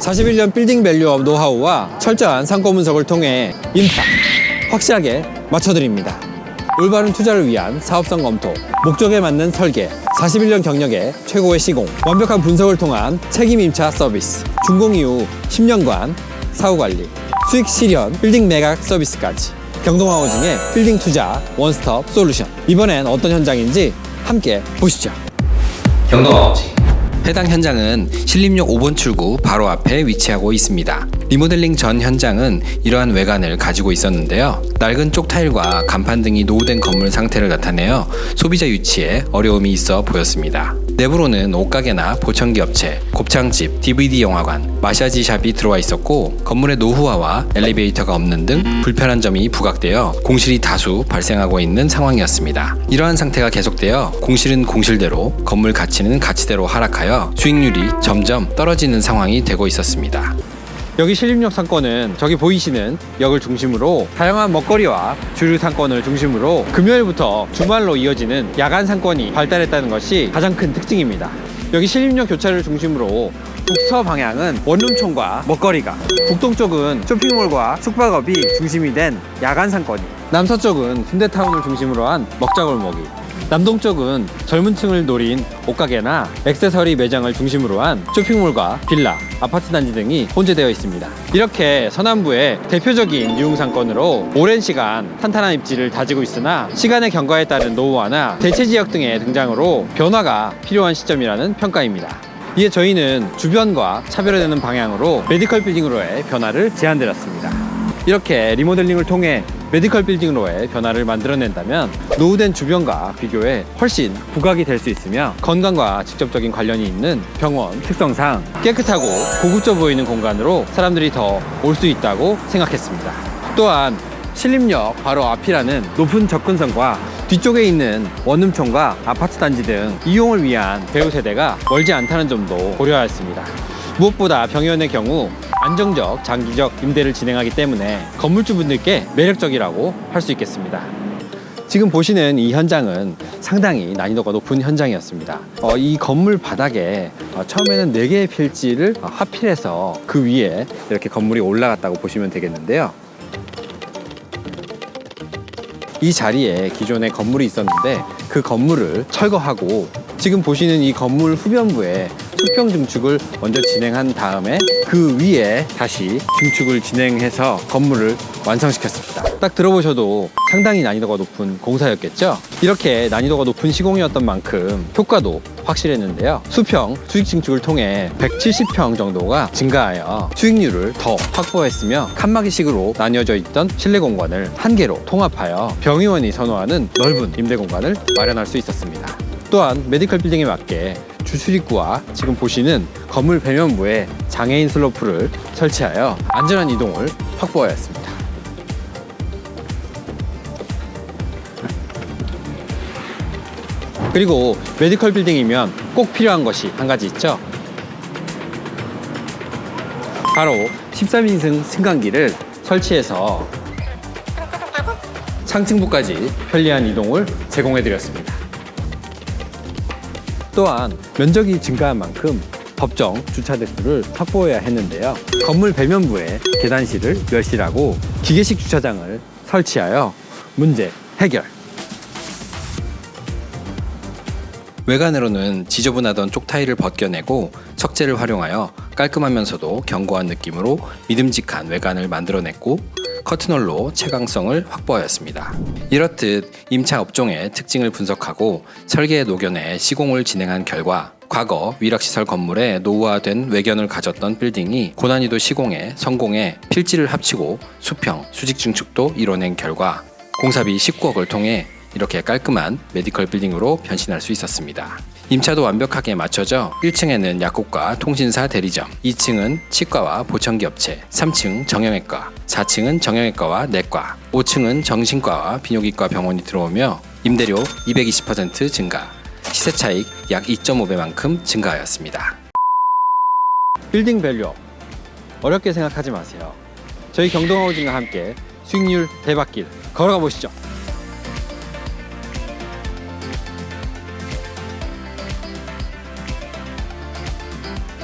41년 빌딩 밸류업 노하우와 철저한 상권 분석을 통해 임파 확실하게 맞춰드립니다. 올바른 투자를 위한 사업성 검토, 목적에 맞는 설계, 41년 경력의 최고의 시공, 완벽한 분석을 통한 책임 임차 서비스, 준공 이후 10년간 사후 관리, 수익 실현, 빌딩 매각 서비스까지 경동하우징의 빌딩 투자 원스톱 솔루션. 이번엔 어떤 현장인지 함께 보시죠. 경동아버지 해당 현장은 신림역 5번 출구 바로 앞에 위치하고 있습니다. 리모델링 전 현장은 이러한 외관을 가지고 있었는데요. 낡은 쪽 타일과 간판 등이 노후된 건물 상태를 나타내어 소비자 유치에 어려움이 있어 보였습니다. 내부로는 옷가게나 보청기 업체, 곱창집, DVD 영화관, 마사지 샵이 들어와 있었고 건물의 노후화와 엘리베이터가 없는 등 불편한 점이 부각되어 공실이 다수 발생하고 있는 상황이었습니다. 이러한 상태가 계속되어 공실은 공실대로 건물 가치는 가치대로 하락하여 수익률이 점점 떨어지는 상황이 되고 있었습니다. 여기 신림역 상권은 저기 보이시는 역을 중심으로 다양한 먹거리와 주류 상권을 중심으로 금요일부터 주말로 이어지는 야간 상권이 발달했다는 것이 가장 큰 특징입니다. 여기 신림역 교차를 중심으로 북서 방향은 원룸촌과 먹거리가 북동쪽은 쇼핑몰과 숙박업이 중심이 된 야간 상권이 남서쪽은 현대타운을 중심으로 한 먹자골목이 남동쪽은 젊은 층을 노린 옷가게나 액세서리 매장을 중심으로 한 쇼핑몰과 빌라, 아파트 단지 등이 혼재되어 있습니다. 이렇게 서남부의 대표적인 유흥상권으로 오랜 시간 탄탄한 입지를 다지고 있으나 시간의 경과에 따른 노후화나 대체 지역 등의 등장으로 변화가 필요한 시점이라는 평가입니다. 이에 저희는 주변과 차별화되는 방향으로 메디컬 빌딩으로의 변화를 제안드렸습니다. 이렇게 리모델링을 통해 메디컬 빌딩으로의 변화를 만들어낸다면 노후된 주변과 비교해 훨씬 부각이 될 수 있으며 건강과 직접적인 관련이 있는 병원 특성상 깨끗하고 고급져 보이는 공간으로 사람들이 더 올 수 있다고 생각했습니다. 또한 신림역 바로 앞이라는 높은 접근성과 뒤쪽에 있는 원룸촌과 아파트 단지 등 이용을 위한 배우 세대가 멀지 않다는 점도 고려하였습니다. 무엇보다 병원의 경우 안정적 장기적 임대를 진행하기 때문에 건물주분들께 매력적이라고 할 수 있겠습니다. 지금 보시는 이 현장은 상당히 난이도가 높은 현장이었습니다. 어, 이 건물 바닥에 어, 처음에는 4개의 필지를 어, 하필해서 그 위에 이렇게 건물이 올라갔다고 보시면 되겠는데요. 이 자리에 기존에 건물이 있었는데 그 건물을 철거하고 지금 보시는 이 건물 후변부에 수평 증축을 먼저 진행한 다음에 그 위에 다시 증축을 진행해서 건물을 완성시켰습니다. 딱 들어보셔도 상당히 난이도가 높은 공사였겠죠? 이렇게 난이도가 높은 시공이었던 만큼 효과도 확실했는데요. 수평, 수익 증축을 통해 170평 정도가 증가하여 수익률을 더 확보했으며 칸막이식으로 나뉘어져 있던 실내 공간을 한 개로 통합하여 병의원이 선호하는 넓은 임대 공간을 마련할 수 있었습니다. 또한 메디컬 빌딩에 맞게 주출입구와 지금 보시는 건물 배면부에 장애인 슬로프를 설치하여 안전한 이동을 확보하였습니다. 그리고 메디컬 빌딩이면 꼭 필요한 것이 한 가지 있죠. 바로 13인승 승강기를 설치해서 상층부까지 편리한 이동을 제공해 드렸습니다. 또한 면적이 증가한 만큼 법정 주차 대수를 확보해야 했는데요. 건물 배면부에 계단실을 멸실하고 기계식 주차장을 설치하여 문제 해결. 외관으로는 지저분하던 쪽 타일을 벗겨내고 석재를 활용하여 깔끔하면서도 견고한 느낌으로 믿음직한 외관을 만들어냈고 커튼홀로 채광성을 확보하였습니다. 이렇듯 임차 업종의 특징을 분석하고 설계에 녹여내 시공을 진행한 결과 과거 위락시설 건물에 노후화된 외견을 가졌던 빌딩이 고난이도 시공에 성공해 필지를 합치고 수평, 수직 증축도 이뤄낸 결과 공사비 19억을 통해 이렇게 깔끔한 메디컬 빌딩으로 변신할 수 있었습니다. 임차도 완벽하게 맞춰져 1층에는 약국과 통신사 대리점, 2층은 치과와 보청기 업체, 3층 정형외과, 4층은 정형외과와 내과, 5층은 정신과와 비뇨기과 병원이 들어오며 임대료 220% 증가, 시세 차익 약 2.5배만큼 증가하였습니다. 빌딩 밸류 어렵게 생각하지 마세요. 저희 경동하우징과 함께 수익률 대박길 걸어가 보시죠.